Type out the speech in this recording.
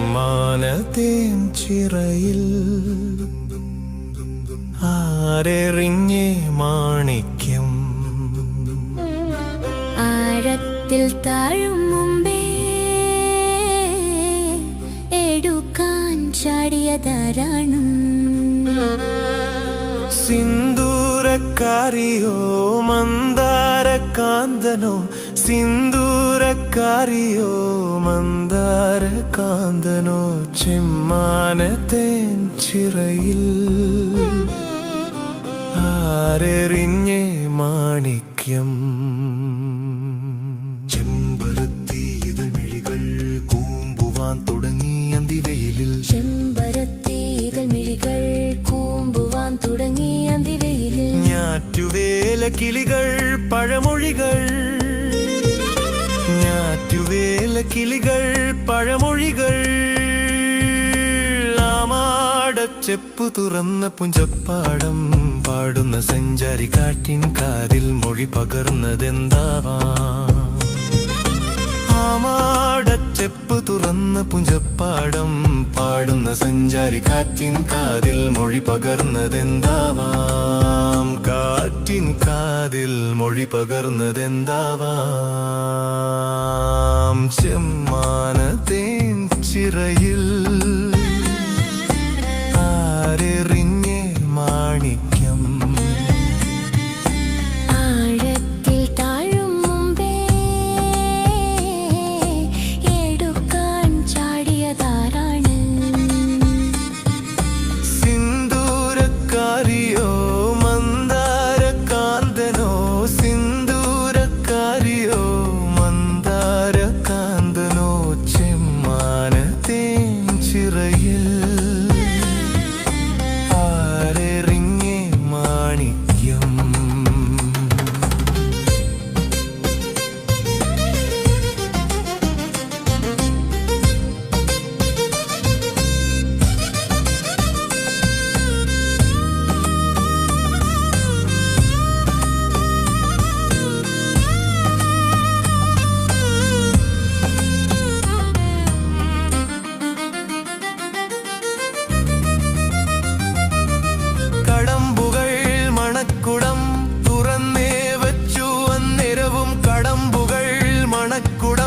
ചെമ്മാനത്തേൻ ചിറയിൽ ആരെറിഞ്ഞേ മാണിക്യം? ആഴത്തിൽ താഴും ചാടിയതാരാണ് സിന്ദൂരക്കാരിയോ മന്ദാരകാന്തനോ സിന്ദൂരക്കാരിയോ മന്ദാരകാന്തനോ ചെമ്മാനത്തേൻ ചിറയിൽ. ആരെറിഞ്ഞേ മാണിക്യം? ചെമ്പരത്തി ഇതമിഴികൾ കൂമ്പുവാൻ തുടങ്ങി അന്തിവെയിലിൽ. ഞാറ്റുവേല കിളികൾ പഴമൊഴികൾ. ഞാറ്റുവേല കിളികൾ പഴമൊഴികൾ. ചെപ്പു തുറന്ന പുഞ്ചപ്പാടം പാടുന്ന സഞ്ചാരി കാട്ടിൻ കാതിൽ മൊഴി പകർന്നതെന്താവാം? ആമാടച്ചെപ്പ് തുറന്ന പുഞ്ചപ്പാടം പാടുന്ന സഞ്ചാരി കാറ്റിൻ കാതിൽ മൊഴി പകർന്നതെന്താവാം? കാറ്റിൻ കാതിൽ മൊഴി പകർന്നതെന്താവാം? ചെമ്മാനത്തേൻ ചിറയിൽ kalbin മനക്കുട